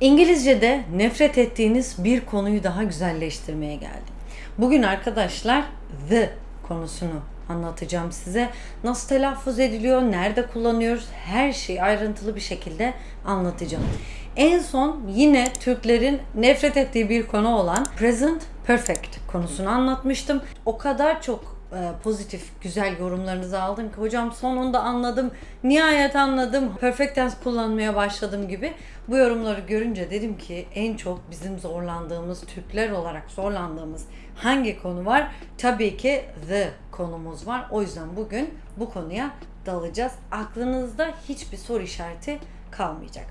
İngilizce'de nefret ettiğiniz bir konuyu daha güzelleştirmeye geldim. Bugün arkadaşlar the konusunu anlatacağım size. Nasıl telaffuz ediliyor, nerede kullanıyoruz her şeyi ayrıntılı bir şekilde anlatacağım. En son yine Türklerin nefret ettiği bir konu olan present perfect konusunu anlatmıştım. O kadar çok pozitif, güzel yorumlarınızı aldım ki hocam sonunda anladım, nihayet anladım, perfect tense kullanmaya başladım gibi. Bu yorumları görünce dedim ki en çok bizim zorlandığımız, Türkler olarak zorlandığımız hangi konu var? Tabii ki the konumuz var. O yüzden bugün bu konuya dalacağız. Aklınızda hiçbir soru işareti kalmayacak.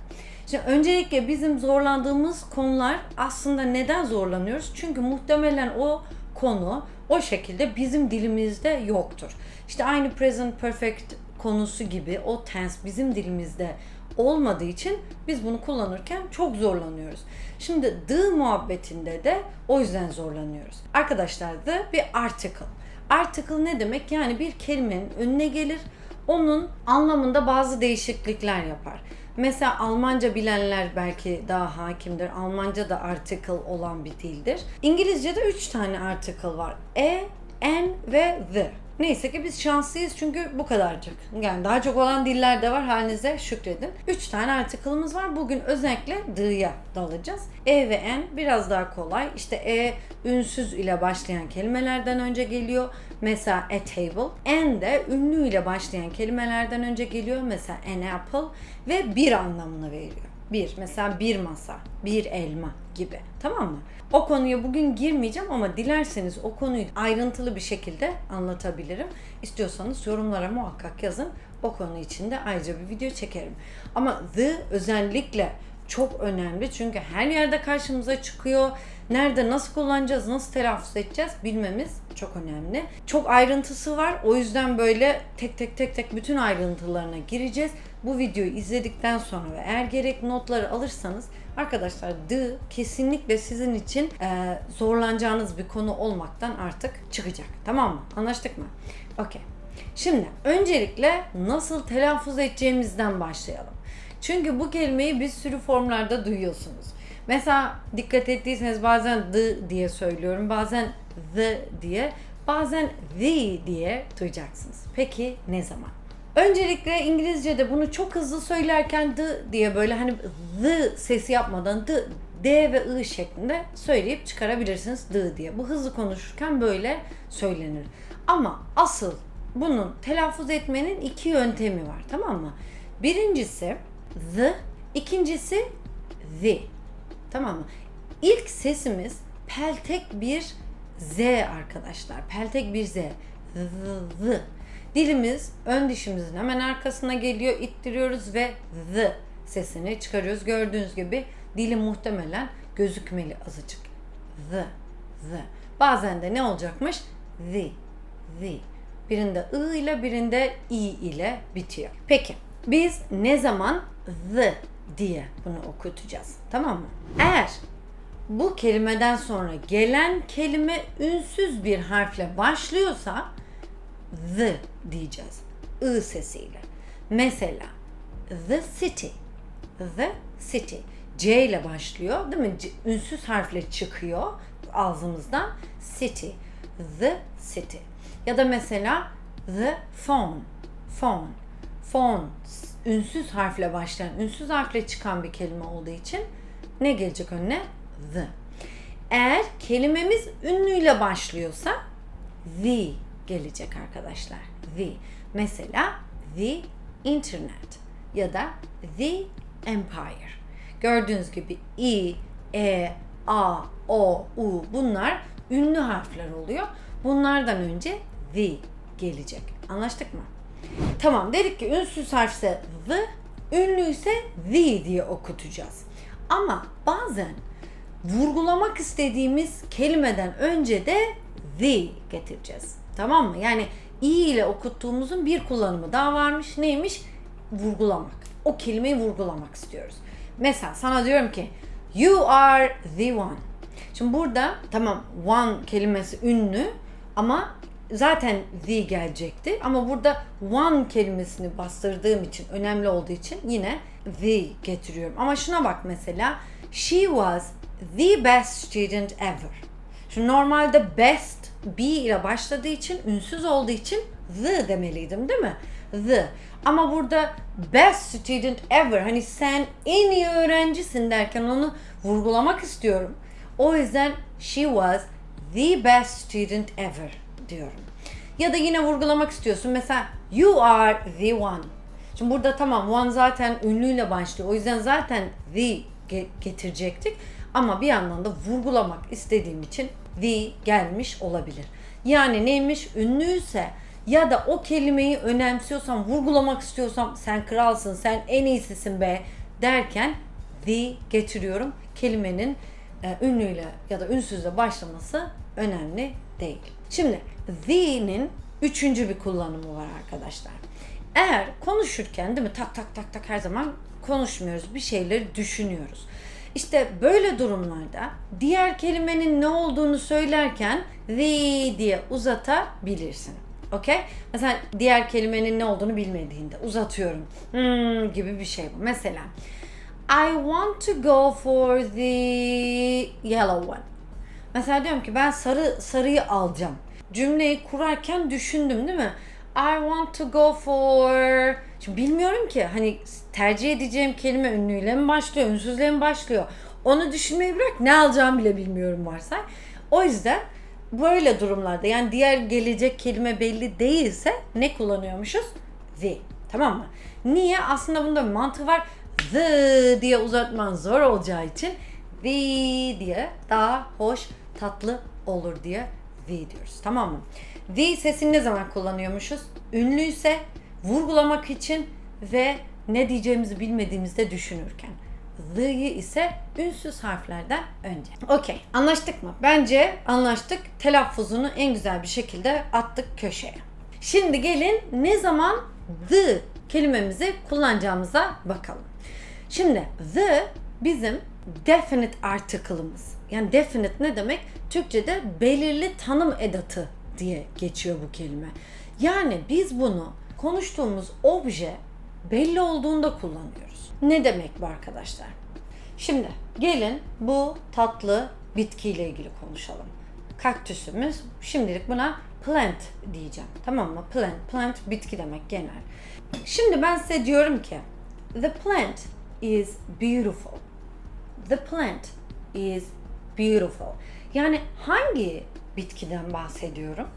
Şimdi öncelikle bizim zorlandığımız konular aslında neden zorlanıyoruz? Çünkü muhtemelen o konu o şekilde bizim dilimizde yoktur. İşte aynı present perfect konusu gibi o tense bizim dilimizde olmadığı için biz bunu kullanırken çok zorlanıyoruz. Şimdi the muhabbetinde de o yüzden zorlanıyoruz. Arkadaşlar the bir article. Article ne demek? Yani bir kelimenin önüne gelir, onun anlamında bazı değişiklikler yapar. Mesela Almanca bilenler belki daha hakimdir. Almanca da article olan bir dildir. İngilizce'de 3 tane article var. E, en ve the. Neyse ki biz şanslıyız çünkü bu kadarcık. Yani daha çok olan diller de var halinize şükredin. 3 tane article'ımız var. Bugün özellikle the'ya dalacağız. E ve en biraz daha kolay. İşte e ünsüz ile başlayan kelimelerden önce geliyor. Mesela a table. En de ünlü ile başlayan kelimelerden önce geliyor. Mesela an apple ve bir anlamını veriyor. Bir, mesela bir masa, bir elma gibi. Tamam mı? O konuya bugün girmeyeceğim ama dilerseniz o konuyu ayrıntılı bir şekilde anlatabilirim. İstiyorsanız yorumlara muhakkak yazın. O konu için de ayrıca bir video çekerim. Ama the özellikle çok önemli çünkü her yerde karşımıza çıkıyor. Nerede nasıl kullanacağız, nasıl telaffuz edeceğiz bilmemiz çok önemli. Çok ayrıntısı var. O yüzden böyle tek tek tek tek bütün ayrıntılarına gireceğiz. Bu videoyu izledikten sonra ve eğer gerek notları alırsanız arkadaşlar the kesinlikle sizin için e, zorlanacağınız bir konu olmaktan artık çıkacak. Tamam mı? Anlaştık mı? Okey. Şimdi öncelikle nasıl telaffuz edeceğimizden başlayalım. Çünkü bu kelimeyi bir sürü formlarda duyuyorsunuz. Mesela dikkat ettiyseniz bazen the diye söylüyorum, bazen the diye, bazen the diye duyacaksınız. Peki ne zaman? Öncelikle İngilizce'de bunu çok hızlı söylerken the diye böyle hani the sesi yapmadan the D ve I şeklinde söyleyip çıkarabilirsiniz the diye. Bu hızlı konuşurken böyle söylenir. Ama asıl bunun telaffuz etmenin iki yöntemi var tamam mı? Birincisi the, ikincisi the. Tamam mı? İlk sesimiz peltek bir Z arkadaşlar. Peltek bir Z. The, the. Dilimiz ön dişimizin hemen arkasına geliyor. ittiriyoruz ve the sesini çıkarıyoruz. Gördüğünüz gibi dili muhtemelen gözükmeli azıcık. The, the. Bazen de ne olacakmış? The, the. Birinde I ile birinde I ile bitiyor. Peki biz ne zaman the diye bunu okutacağız? Tamam mı? Eğer bu kelimeden sonra gelen kelime ünsüz bir harfle başlıyorsa the diyeceğiz. I sesiyle. Mesela the city. The city. C ile başlıyor değil mi? C, ünsüz harfle çıkıyor ağzımızdan. City. The city. Ya da mesela the phone. Phone. Phone. Ünsüz harfle başlayan, ünsüz harfle çıkan bir kelime olduğu için ne gelecek önüne? The. Eğer kelimemiz ünlüyle başlıyorsa the gelecek arkadaşlar. The. Mesela the internet ya da the empire. Gördüğünüz gibi i, e, a, o, u bunlar ünlü harfler oluyor. Bunlardan önce the gelecek. Anlaştık mı? Tamam dedik ki ünsüz harfse the, ünlü ise the diye okutacağız. Ama bazen vurgulamak istediğimiz kelimeden önce de the getireceğiz. Tamam mı? Yani i ile okuttuğumuzun bir kullanımı daha varmış. Neymiş? Vurgulamak. O kelimeyi vurgulamak istiyoruz. Mesela sana diyorum ki you are the one. Şimdi burada tamam one kelimesi ünlü ama zaten the gelecekti ama burada one kelimesini bastırdığım için önemli olduğu için yine the getiriyorum. Ama şuna bak mesela she was the best student ever. Şimdi normalde best B ile başladığı için ünsüz olduğu için the demeliydim değil mi? The. Ama burada best student ever hani sen en iyi öğrencisin derken onu vurgulamak istiyorum. O yüzden she was the best student ever diyorum. Ya da yine vurgulamak istiyorsun. Mesela you are the one. Şimdi burada tamam one zaten ünlüyle başlıyor. O yüzden zaten the ge- getirecektik. Ama bir yandan da vurgulamak istediğim için the gelmiş olabilir. Yani neymiş? Ünlüyse ya da o kelimeyi önemsiyorsam, vurgulamak istiyorsam sen kralsın, sen en iyisisin be derken the getiriyorum. Kelimenin e, ünlüyle ya da ünsüzle başlaması önemli değil. Şimdi the'nin üçüncü bir kullanımı var arkadaşlar. Eğer konuşurken değil mi tak tak tak tak her zaman konuşmuyoruz. Bir şeyleri düşünüyoruz. İşte böyle durumlarda diğer kelimenin ne olduğunu söylerken the diye uzatabilirsin. Okey? Mesela diğer kelimenin ne olduğunu bilmediğinde uzatıyorum. Hmm, gibi bir şey bu. Mesela I want to go for the yellow one. Mesela diyorum ki ben sarı sarıyı alacağım. Cümleyi kurarken düşündüm değil mi? I want to go for... Şimdi bilmiyorum ki hani tercih edeceğim kelime ünlüyle mi başlıyor, ünsüzle mi başlıyor? Onu düşünmeyi bırak ne alacağımı bile bilmiyorum varsa. O yüzden böyle durumlarda yani diğer gelecek kelime belli değilse ne kullanıyormuşuz? The. Tamam mı? Niye? Aslında bunda bir mantığı var. The diye uzatman zor olacağı için the diye daha hoş, tatlı olur diye the diyoruz. Tamam mı? The sesini ne zaman kullanıyormuşuz? Ünlüyse vurgulamak için ve ne diyeceğimizi bilmediğimizde düşünürken. The'yi ise ünsüz harflerden önce. Okey. Anlaştık mı? Bence anlaştık. Telaffuzunu en güzel bir şekilde attık köşeye. Şimdi gelin ne zaman the kelimemizi kullanacağımıza bakalım. Şimdi the bizim definite article'ımız. Yani definite ne demek? Türkçe'de belirli tanım edatı diye geçiyor bu kelime. Yani biz bunu konuştuğumuz obje belli olduğunda kullanıyoruz. Ne demek bu arkadaşlar? Şimdi gelin bu tatlı bitkiyle ilgili konuşalım. Kaktüsümüz şimdilik buna plant diyeceğim. Tamam mı? Plant. Plant bitki demek genel. Şimdi ben size diyorum ki the plant is beautiful. The plant is beautiful. Yani hangi bitkiden bahsediyorum?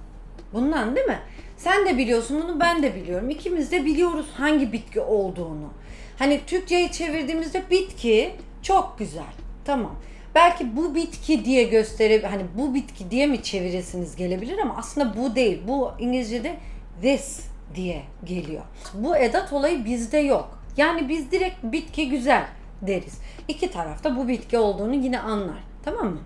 Bundan değil mi? Sen de biliyorsun bunu ben de biliyorum. İkimiz de biliyoruz hangi bitki olduğunu. Hani Türkçe'ye çevirdiğimizde bitki çok güzel. Tamam. Belki bu bitki diye gösterip hani bu bitki diye mi çeviresiniz gelebilir ama aslında bu değil. Bu İngilizce'de this diye geliyor. Bu edat olayı bizde yok. Yani biz direkt bitki güzel deriz. İki tarafta bu bitki olduğunu yine anlar. Tamam mı?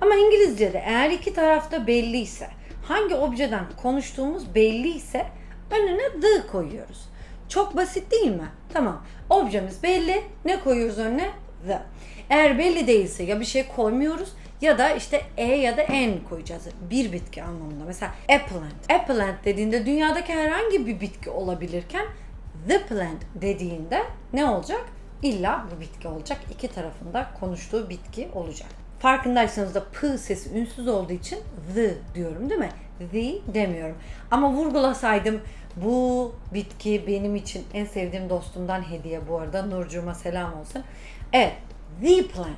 Ama İngilizce'de eğer iki tarafta belliyse, hangi objeden konuştuğumuz belliyse önüne the koyuyoruz. Çok basit değil mi? Tamam. Objemiz belli. Ne koyuyoruz önüne? The. Eğer belli değilse ya bir şey koymuyoruz ya da işte e ya da n koyacağız. Bir bitki anlamında. Mesela a plant. A plant dediğinde dünyadaki herhangi bir bitki olabilirken the plant dediğinde ne olacak? İlla bu bitki olacak. İki tarafında konuştuğu bitki olacak. Farkındaysanız da p sesi ünsüz olduğu için the diyorum değil mi? The demiyorum. Ama vurgulasaydım bu bitki benim için en sevdiğim dostumdan hediye bu arada. Nurcuğuma selam olsun. Evet, the plant.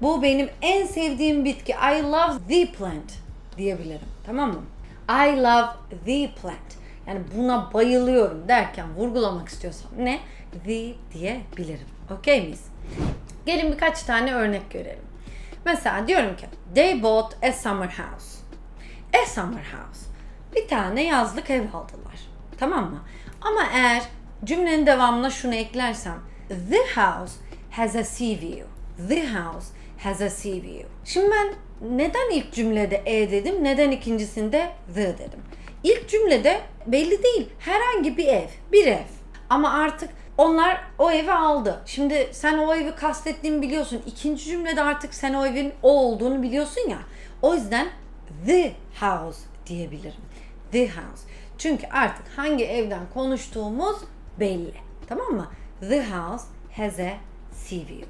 Bu benim en sevdiğim bitki. I love the plant diyebilirim. Tamam mı? I love the plant. Yani buna bayılıyorum derken vurgulamak istiyorsam ne? The diyebilirim. Okey miyiz? Gelin birkaç tane örnek görelim. Mesela diyorum ki they bought a summer house. A summer house. Bir tane yazlık ev aldılar. Tamam mı? Ama eğer cümlenin devamına şunu eklersem the house has a sea view. The house has a sea view. Şimdi ben neden ilk cümlede e dedim, neden ikincisinde the dedim? İlk cümlede belli değil. Herhangi bir ev, bir ev. Ama artık onlar o evi aldı. Şimdi sen o evi kastettiğini biliyorsun. İkinci cümlede artık sen o evin o olduğunu biliyorsun ya. O yüzden the house diyebilirim. the house. Çünkü artık hangi evden konuştuğumuz belli. Tamam mı? The house has a sea view.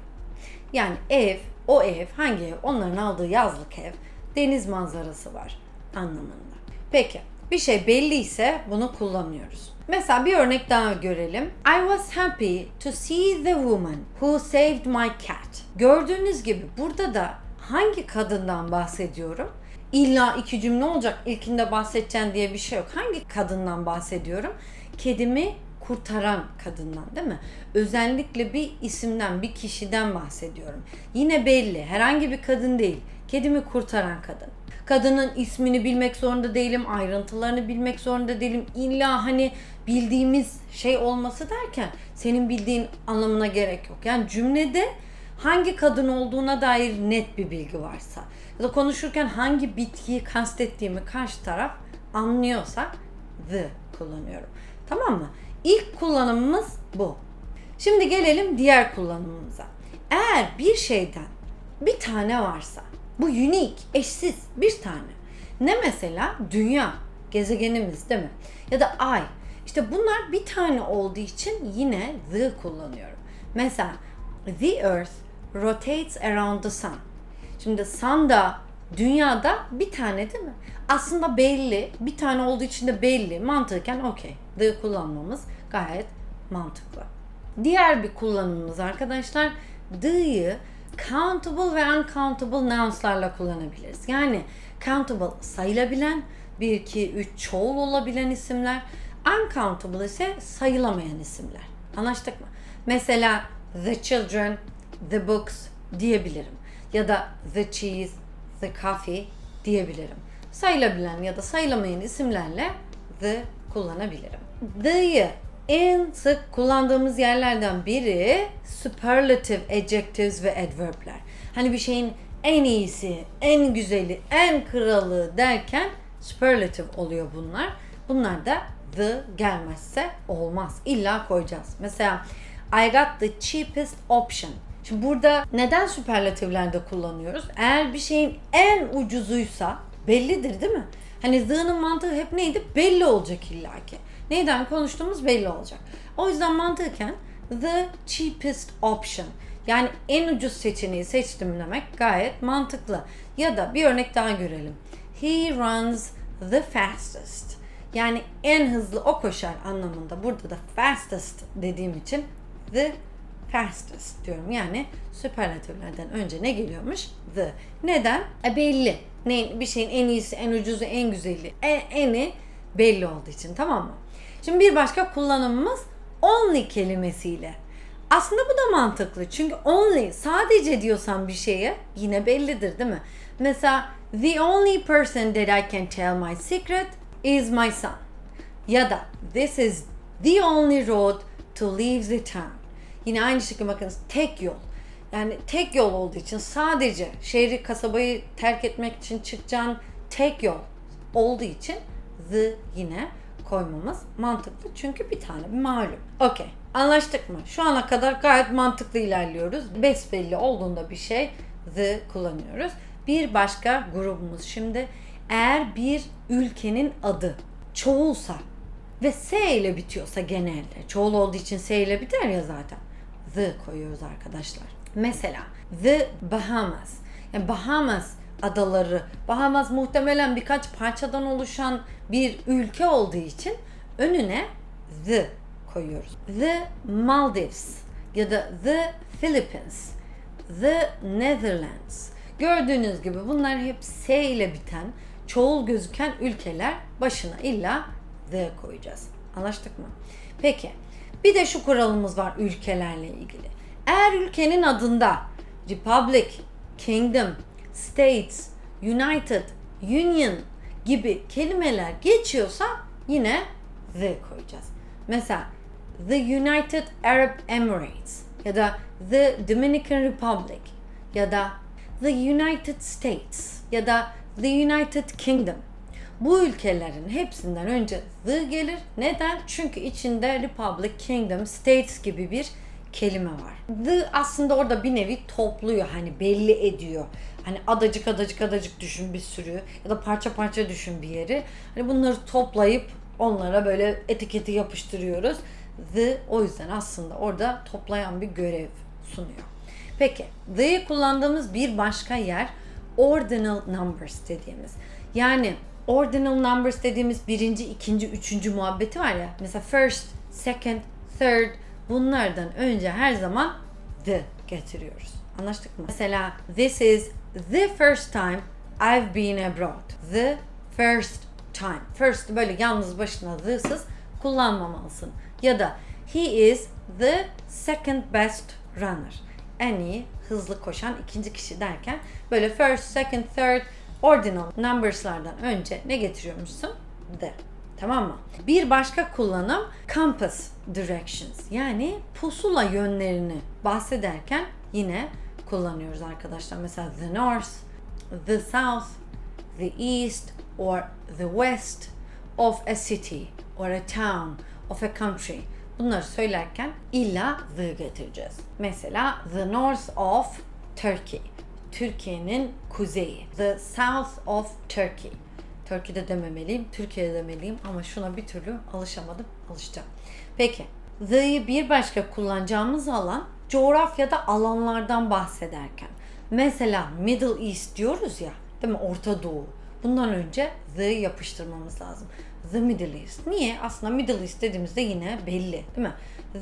Yani ev, o ev, hangi ev? Onların aldığı yazlık ev, deniz manzarası var anlamında. Peki, bir şey belli ise bunu kullanıyoruz. Mesela bir örnek daha görelim. I was happy to see the woman who saved my cat. Gördüğünüz gibi burada da hangi kadından bahsediyorum? İlla iki cümle olacak, ilkinde bahsedeceğim diye bir şey yok. Hangi kadından bahsediyorum? Kedimi kurtaran kadından değil mi? Özellikle bir isimden, bir kişiden bahsediyorum. Yine belli, herhangi bir kadın değil. Kedimi kurtaran kadın. Kadının ismini bilmek zorunda değilim, ayrıntılarını bilmek zorunda değilim. İlla hani bildiğimiz şey olması derken senin bildiğin anlamına gerek yok. Yani cümlede hangi kadın olduğuna dair net bir bilgi varsa ya da konuşurken hangi bitkiyi kastettiğimi karşı taraf anlıyorsa the kullanıyorum. Tamam mı? İlk kullanımımız bu. Şimdi gelelim diğer kullanımımıza. Eğer bir şeyden bir tane varsa, bu unique, eşsiz bir tane. Ne mesela? Dünya, gezegenimiz değil mi? Ya da ay. İşte bunlar bir tane olduğu için yine the kullanıyorum. Mesela the earth rotates around the sun. Şimdi sun da dünyada bir tane değil mi? Aslında belli. Bir tane olduğu için de belli. Mantıken okey. The kullanmamız gayet mantıklı. Diğer bir kullanımımız arkadaşlar the'yı countable ve uncountable nounslarla kullanabiliriz. Yani countable sayılabilen, 1, 2, 3 çoğul olabilen isimler. Uncountable ise sayılamayan isimler. Anlaştık mı? Mesela the children, the books diyebilirim. Ya da the cheese, the coffee diyebilirim. Sayılabilen ya da sayılamayan isimlerle the kullanabilirim. The'yı en sık kullandığımız yerlerden biri superlative adjectives ve adverb'ler. Hani bir şeyin en iyisi, en güzeli, en kralı derken superlative oluyor bunlar. Bunlar da the gelmezse olmaz. İlla koyacağız. Mesela I got the cheapest option. Şimdi burada neden süperlatiflerde kullanıyoruz? Eğer bir şeyin en ucuzuysa bellidir değil mi? Hani the'nın mantığı hep neydi? Belli olacak illaki. Neyden konuştuğumuz belli olacak. O yüzden mantıken the cheapest option. Yani en ucuz seçeneği seçtim demek gayet mantıklı. Ya da bir örnek daha görelim. He runs the fastest. Yani en hızlı o koşar anlamında. Burada da fastest dediğim için the fastest diyorum. Yani süperlatiflerden önce ne geliyormuş? The. Neden? E belli. Ne, bir şeyin en iyisi, en ucuzu, en güzeli, en, eni belli olduğu için tamam mı? Şimdi bir başka kullanımımız only kelimesiyle. Aslında bu da mantıklı. Çünkü only sadece diyorsan bir şeye yine bellidir değil mi? Mesela the only person that I can tell my secret is my son. Ya da this is the only road to leave the town. Yine aynı şekilde bakınız tek yol. Yani tek yol olduğu için sadece şehri kasabayı terk etmek için çıkacağın tek yol olduğu için the yine koymamız mantıklı. Çünkü bir tane malum. Okey. Anlaştık mı? Şu ana kadar gayet mantıklı ilerliyoruz. Besbelli olduğunda bir şey the kullanıyoruz. Bir başka grubumuz şimdi eğer bir ülkenin adı çoğulsa ve S ile bitiyorsa genelde çoğul olduğu için S ile biter ya zaten the koyuyoruz arkadaşlar. Mesela the Bahamas. Yani Bahamas adaları. Bahamas muhtemelen birkaç parçadan oluşan bir ülke olduğu için önüne the koyuyoruz. The Maldives ya da the Philippines, the Netherlands. Gördüğünüz gibi bunlar hep S ile biten, çoğul gözüken ülkeler başına illa the koyacağız. Anlaştık mı? Peki. Bir de şu kuralımız var ülkelerle ilgili. Eğer ülkenin adında Republic, Kingdom, States, United, Union gibi kelimeler geçiyorsa yine the koyacağız. Mesela the United Arab Emirates ya da the Dominican Republic ya da the United States ya da the United Kingdom. Bu ülkelerin hepsinden önce the gelir. Neden? Çünkü içinde Republic, Kingdom, States gibi bir kelime var. The aslında orada bir nevi topluyor hani belli ediyor. Hani adacık adacık adacık düşün bir sürü ya da parça parça düşün bir yeri. Hani bunları toplayıp onlara böyle etiketi yapıştırıyoruz. The o yüzden aslında orada toplayan bir görev sunuyor. Peki the'yi kullandığımız bir başka yer ordinal numbers dediğimiz. Yani ordinal numbers dediğimiz birinci, ikinci, üçüncü muhabbeti var ya. Mesela first, second, third bunlardan önce her zaman the getiriyoruz. Anlaştık mı? Mesela this is the first time I've been abroad. The first time. First böyle yalnız başına the'sız kullanmamalısın. Ya da he is the second best runner. En iyi hızlı koşan ikinci kişi derken böyle first, second, third ordinal numbers'lardan önce ne getiriyormuşsun? The. Tamam mı? Bir başka kullanım compass directions yani pusula yönlerini bahsederken yine kullanıyoruz arkadaşlar. Mesela the north, the south, the east or the west of a city or a town of a country. Bunları söylerken illa the getireceğiz. Mesela the north of Turkey. Türkiye'nin kuzeyi. The south of Turkey. Turkey'de dememeliyim, Türkiye'de demeliyim ama şuna bir türlü alışamadım, alışacağım. Peki, the'yi bir başka kullanacağımız alan coğrafyada alanlardan bahsederken. Mesela Middle East diyoruz ya, değil mi? Orta Doğu. Bundan önce the'yi yapıştırmamız lazım. The Middle East. Niye? Aslında Middle East dediğimizde yine belli, değil mi?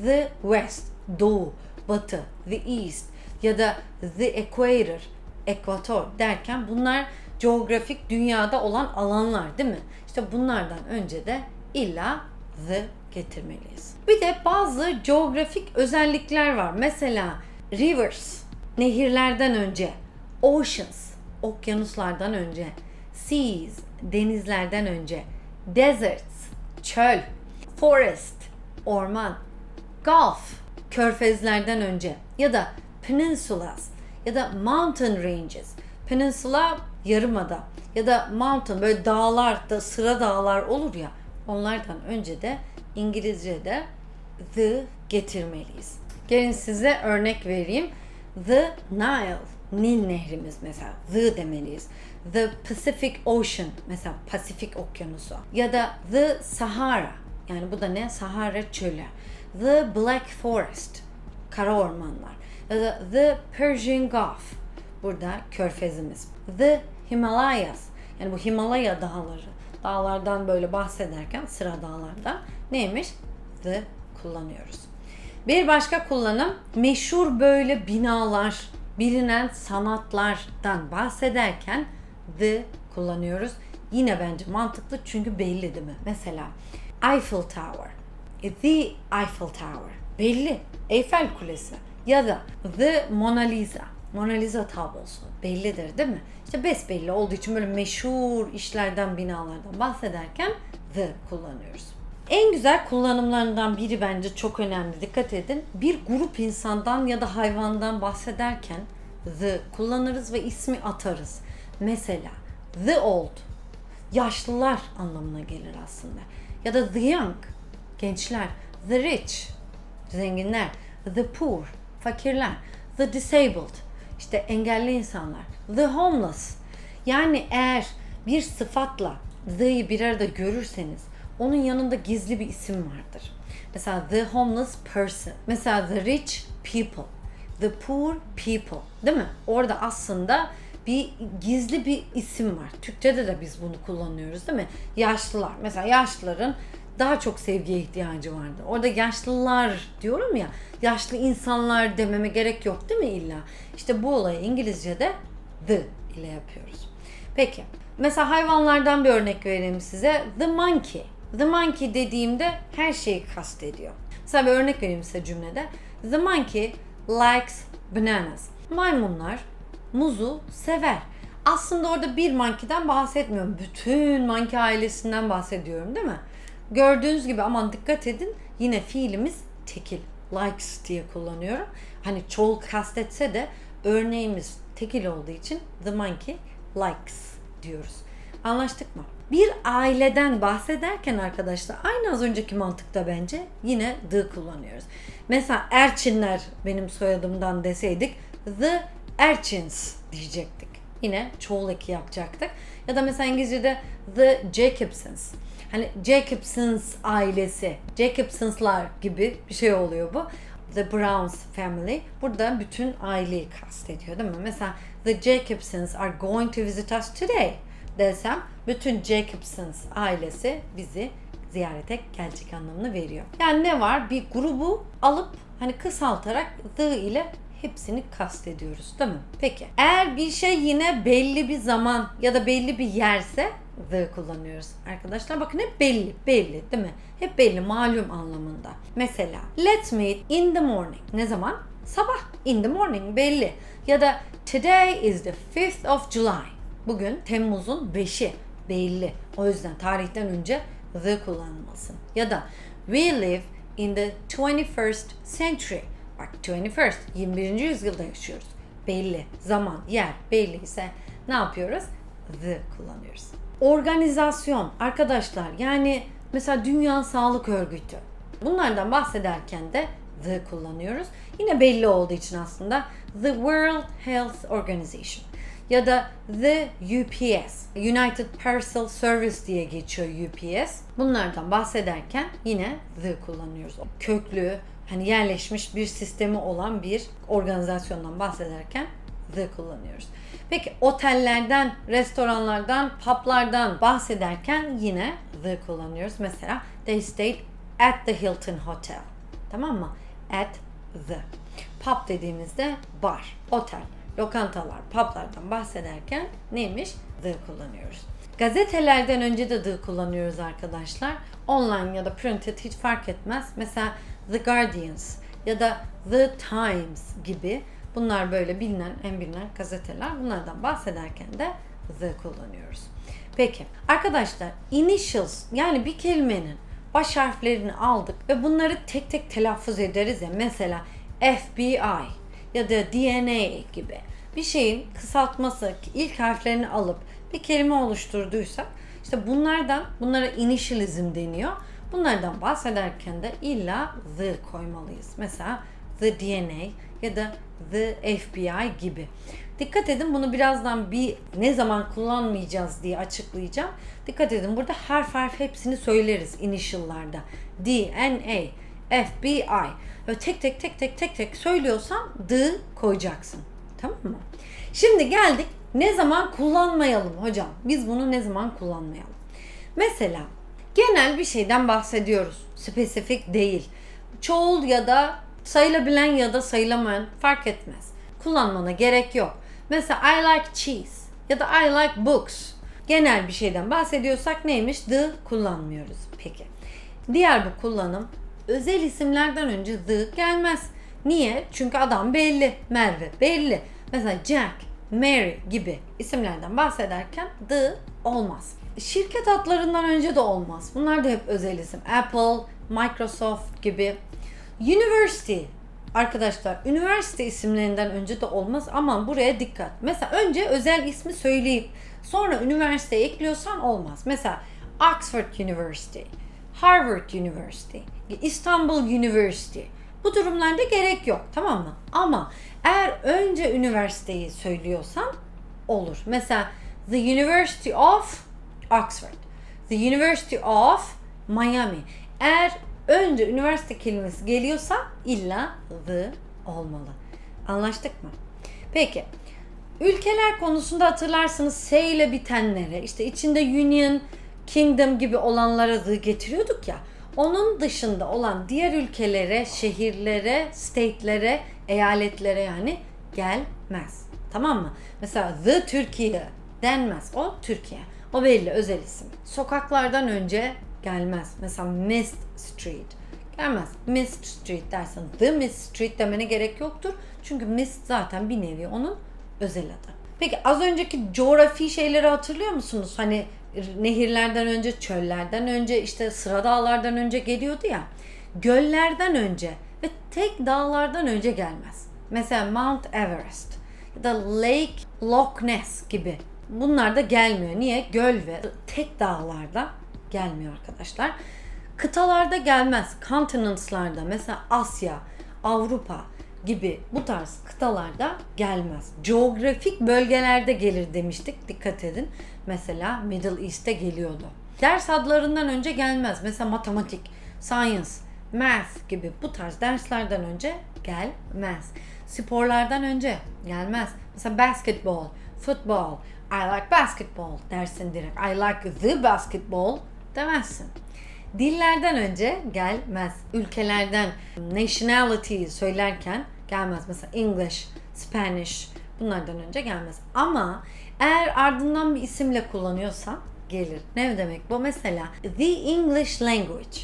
The West, Doğu, Batı, The East ya da The Equator, Ekvator derken bunlar coğrafik dünyada olan alanlar değil mi? İşte bunlardan önce de illa the getirmeliyiz. Bir de bazı coğrafik özellikler var. Mesela rivers, nehirlerden önce, oceans, okyanuslardan önce, seas, denizlerden önce, deserts, çöl, forest, orman, gulf, körfezlerden önce ya da peninsulas ya da mountain ranges. Peninsula yarımada ya da mountain böyle dağlar da sıra dağlar olur ya onlardan önce de İngilizce'de the getirmeliyiz. Gelin size örnek vereyim. The Nile, Nil nehrimiz mesela the demeliyiz. The Pacific Ocean mesela Pasifik okyanusu ya da the Sahara yani bu da ne? Sahara çölü. The Black Forest kara ormanlar ya da The Persian Gulf burada körfezimiz. The Himalayas yani bu Himalaya dağları dağlardan böyle bahsederken sıra dağlardan neymiş? The kullanıyoruz. Bir başka kullanım meşhur böyle binalar, bilinen sanatlardan bahsederken the kullanıyoruz. Yine bence mantıklı çünkü belli değil mi? Mesela Eiffel Tower, the Eiffel Tower belli. Eyfel Kulesi ya da the Mona Lisa. Mona Lisa tablosu bellidir değil mi? İşte besbelli olduğu için böyle meşhur işlerden, binalardan bahsederken the kullanıyoruz. En güzel kullanımlarından biri bence çok önemli. Dikkat edin. Bir grup insandan ya da hayvandan bahsederken the kullanırız ve ismi atarız. Mesela the old yaşlılar anlamına gelir aslında. Ya da the young gençler, the rich zenginler, the poor fakirler, the disabled işte engelli insanlar, the homeless. Yani eğer bir sıfatla the'yi bir arada görürseniz onun yanında gizli bir isim vardır. Mesela the homeless person. Mesela the rich people. The poor people. Değil mi? Orada aslında bir gizli bir isim var. Türkçede de biz bunu kullanıyoruz değil mi? Yaşlılar. Mesela yaşlıların daha çok sevgiye ihtiyacı vardı. Orada yaşlılar diyorum ya, yaşlı insanlar dememe gerek yok değil mi illa? İşte bu olayı İngilizce'de the ile yapıyoruz. Peki, mesela hayvanlardan bir örnek vereyim size. The monkey. The monkey dediğimde her şeyi kastediyor. Mesela bir örnek vereyim size cümlede. The monkey likes bananas. Maymunlar muzu sever. Aslında orada bir monkey'den bahsetmiyorum. Bütün monkey ailesinden bahsediyorum değil mi? Gördüğünüz gibi aman dikkat edin yine fiilimiz tekil. Likes diye kullanıyorum. Hani çoğul kastetse de örneğimiz tekil olduğu için the monkey likes diyoruz. Anlaştık mı? Bir aileden bahsederken arkadaşlar aynı az önceki mantıkta bence yine the kullanıyoruz. Mesela Erçinler benim soyadımdan deseydik the Erchins diyecektik. Yine çoğul eki yapacaktık. Ya da mesela İngilizce'de the Jacobsons. Hani Jacobsons ailesi, Jacobsons'lar gibi bir şey oluyor bu. The Browns family. Burada bütün aileyi kastediyor değil mi? Mesela the Jacobsons are going to visit us today desem bütün Jacobsons ailesi bizi ziyarete gelecek anlamını veriyor. Yani ne var? Bir grubu alıp hani kısaltarak the ile hepsini kastediyoruz değil mi? Peki eğer bir şey yine belli bir zaman ya da belli bir yerse the kullanıyoruz. Arkadaşlar bakın hep belli, belli değil mi? Hep belli, malum anlamında. Mesela let's meet in the morning. Ne zaman? Sabah. In the morning belli. Ya da today is the 5th of July. Bugün Temmuz'un 5'i belli. O yüzden tarihten önce the kullanılmasın. Ya da we live in the 21st century. Bak 21st, 21. yüzyılda yaşıyoruz. Belli, zaman, yer belli ise ne yapıyoruz? The kullanıyoruz. Organizasyon arkadaşlar yani mesela Dünya Sağlık Örgütü. Bunlardan bahsederken de the kullanıyoruz. Yine belli olduğu için aslında the World Health Organization ya da the UPS, United Parcel Service diye geçiyor UPS. Bunlardan bahsederken yine the kullanıyoruz. Köklü, hani yerleşmiş bir sistemi olan bir organizasyondan bahsederken the kullanıyoruz. Peki otellerden, restoranlardan, publardan bahsederken yine the kullanıyoruz. Mesela they stayed at the Hilton Hotel. Tamam mı? At the. Pub dediğimizde bar, otel, lokantalar, publardan bahsederken neymiş? The kullanıyoruz. Gazetelerden önce de the kullanıyoruz arkadaşlar. Online ya da printed hiç fark etmez. Mesela The Guardians ya da The Times gibi bunlar böyle bilinen, en bilinen gazeteler. Bunlardan bahsederken de the kullanıyoruz. Peki arkadaşlar initials yani bir kelimenin baş harflerini aldık ve bunları tek tek telaffuz ederiz ya. Mesela FBI ya da DNA gibi bir şeyin kısaltması ilk harflerini alıp bir kelime oluşturduysak işte bunlardan bunlara initialism deniyor. Bunlardan bahsederken de illa the koymalıyız. Mesela the DNA ya da the FBI gibi. Dikkat edin bunu birazdan bir ne zaman kullanmayacağız diye açıklayacağım. Dikkat edin burada harf harf hepsini söyleriz initial'larda. DNA, FBI. Böyle tek tek tek tek tek tek söylüyorsan the koyacaksın. Tamam mı? Şimdi geldik ne zaman kullanmayalım hocam? Biz bunu ne zaman kullanmayalım? Mesela genel bir şeyden bahsediyoruz. Spesifik değil. Çoğul ya da sayılabilen ya da sayılamayan fark etmez. Kullanmana gerek yok. Mesela I like cheese ya da I like books. Genel bir şeyden bahsediyorsak neymiş? The kullanmıyoruz. Peki. Diğer bir kullanım özel isimlerden önce the gelmez. Niye? Çünkü adam belli. Merve belli. Mesela Jack, Mary gibi isimlerden bahsederken the olmaz. Şirket adlarından önce de olmaz. Bunlar da hep özel isim. Apple, Microsoft gibi. University Arkadaşlar üniversite isimlerinden önce de olmaz. Aman buraya dikkat. Mesela önce özel ismi söyleyip sonra üniversite ekliyorsan olmaz. Mesela Oxford University, Harvard University, İstanbul University. Bu durumlarda gerek yok tamam mı? Ama eğer önce üniversiteyi söylüyorsan olur. Mesela The University of Oxford, The University of Miami. Eğer önce üniversite kelimesi geliyorsa illa the olmalı. Anlaştık mı? Peki. Ülkeler konusunda hatırlarsınız S ile bitenlere, işte içinde Union, Kingdom gibi olanlara the getiriyorduk ya. Onun dışında olan diğer ülkelere, şehirlere, state'lere, eyaletlere yani gelmez. Tamam mı? Mesela the Türkiye denmez. O Türkiye. O belli özel isim. Sokaklardan önce gelmez. Mesela Mist Street. Gelmez. Mist Street dersen The Mist Street demene gerek yoktur. Çünkü Mist zaten bir nevi onun özel adı. Peki az önceki coğrafi şeyleri hatırlıyor musunuz? Hani nehirlerden önce, çöllerden önce, işte sıra dağlardan önce geliyordu ya. Göllerden önce ve tek dağlardan önce gelmez. Mesela Mount Everest ya da Lake Loch Ness gibi bunlar da gelmiyor. Niye? Göl ve tek dağlarda gelmiyor arkadaşlar. Kıtalarda gelmez. Continents'larda mesela Asya, Avrupa gibi bu tarz kıtalarda gelmez. Coğrafik bölgelerde gelir demiştik. Dikkat edin. Mesela Middle East'te geliyordu. Ders adlarından önce gelmez. Mesela matematik, science, math gibi bu tarz derslerden önce gelmez. Sporlardan önce gelmez. Mesela basketball, football, I like basketball dersin direkt. I like the basketball demezsin. Dillerden önce gelmez. Ülkelerden nationality söylerken gelmez. Mesela English, Spanish bunlardan önce gelmez. Ama eğer ardından bir isimle kullanıyorsan gelir. Ne demek bu? Mesela the English language.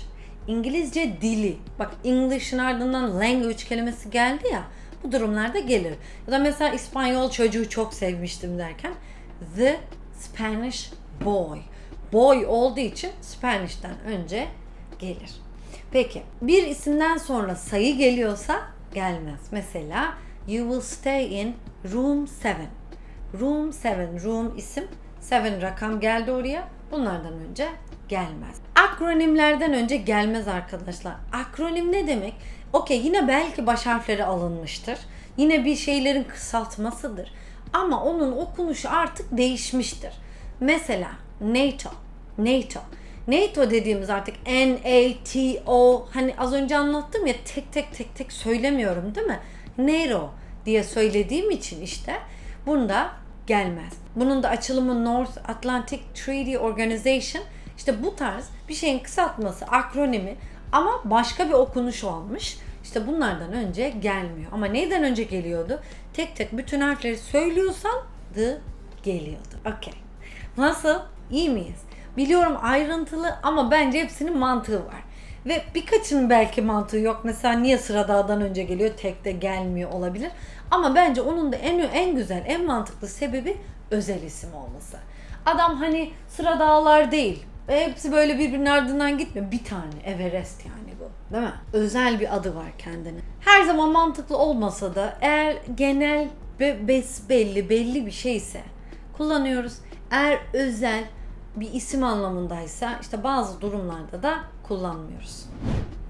İngilizce dili. Bak English'in ardından language kelimesi geldi ya. Bu durumlarda gelir. Ya da mesela İspanyol çocuğu çok sevmiştim derken the Spanish boy. Boy olduğu için Spanish'ten önce gelir. Peki bir isimden sonra sayı geliyorsa gelmez. Mesela you will stay in room 7. Room 7. Room isim. 7 rakam geldi oraya. Bunlardan önce gelmez. Akronimlerden önce gelmez arkadaşlar. Akronim ne demek? Okey yine belki baş harfleri alınmıştır. Yine bir şeylerin kısaltmasıdır. Ama onun okunuşu artık değişmiştir. Mesela NATO, NATO. NATO dediğimiz artık N-A-T-O hani az önce anlattım ya tek tek tek tek söylemiyorum değil mi? NATO diye söylediğim için işte bunda gelmez. Bunun da açılımı North Atlantic Treaty Organization işte bu tarz bir şeyin kısaltması, akronimi ama başka bir okunuş olmuş. İşte bunlardan önce gelmiyor. Ama neyden önce geliyordu? Tek tek bütün harfleri söylüyorsan the geliyordu. Okey. Nasıl? İyi miyiz? Biliyorum ayrıntılı ama bence hepsinin mantığı var. Ve birkaçının belki mantığı yok. Mesela niye sıra dağdan önce geliyor tek de gelmiyor olabilir. Ama bence onun da en en güzel, en mantıklı sebebi özel isim olması. Adam hani sıra dağlar değil. Ve hepsi böyle birbirinin ardından gitmiyor. Bir tane Everest yani bu. Değil mi? Özel bir adı var kendine. Her zaman mantıklı olmasa da eğer genel ve besbelli belli bir şeyse kullanıyoruz. Eğer özel bir isim anlamındaysa işte bazı durumlarda da kullanmıyoruz.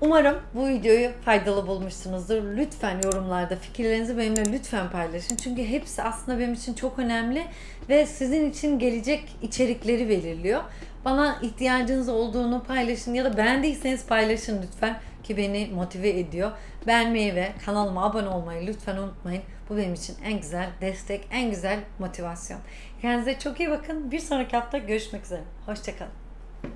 Umarım bu videoyu faydalı bulmuşsunuzdur. Lütfen yorumlarda fikirlerinizi benimle lütfen paylaşın. Çünkü hepsi aslında benim için çok önemli ve sizin için gelecek içerikleri belirliyor. Bana ihtiyacınız olduğunu paylaşın ya da beğendiyseniz paylaşın lütfen ki beni motive ediyor. Beğenmeyi ve kanalıma abone olmayı lütfen unutmayın. Bu benim için en güzel destek, en güzel motivasyon. Kendinize çok iyi bakın. Bir sonraki hafta görüşmek üzere. Hoşçakalın.